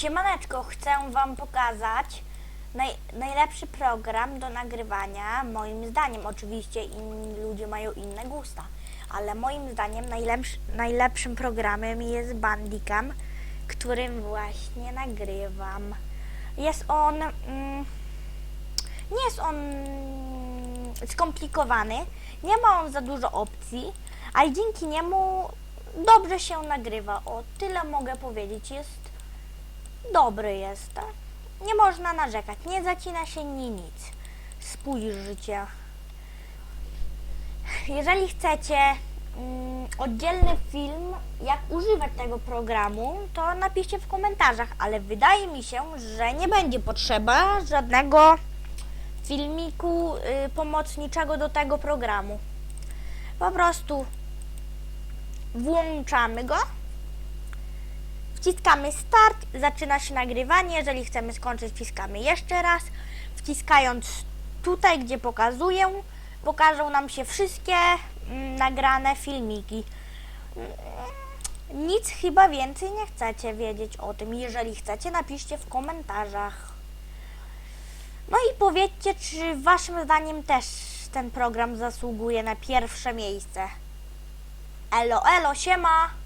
Siemaneczko, chcę Wam pokazać naj, najlepszy program do nagrywania, moim zdaniem. Oczywiście inni ludzie mają inne gusta, ale moim zdaniem najlepszy, najlepszym programem jest Bandicam, którym właśnie nagrywam. Jest on... Mm, nie jest on skomplikowany, nie ma on za dużo opcji, ale dzięki niemu dobrze się nagrywa. O, tyle mogę powiedzieć. Jest dobry jest. Nie można narzekać, nie zacina się ni nic. Spójrzcie. Jeżeli chcecie mm, oddzielny film, jak używać tego programu, to napiszcie w komentarzach, ale wydaje mi się, że nie będzie potrzeba żadnego filmiku y, pomocniczego do tego programu. Po prostu włączamy go, wciskamy start, zaczyna się nagrywanie. Jeżeli chcemy skończyć, wciskamy jeszcze raz. Wciskając tutaj, gdzie pokazuję, pokażą nam się wszystkie mm, nagrane filmiki. Mm, Nic chyba więcej nie chcecie wiedzieć o tym. Jeżeli chcecie, napiszcie w komentarzach. No i powiedzcie, czy waszym zdaniem też ten program zasługuje na pierwsze miejsce. Elo, elo, siema!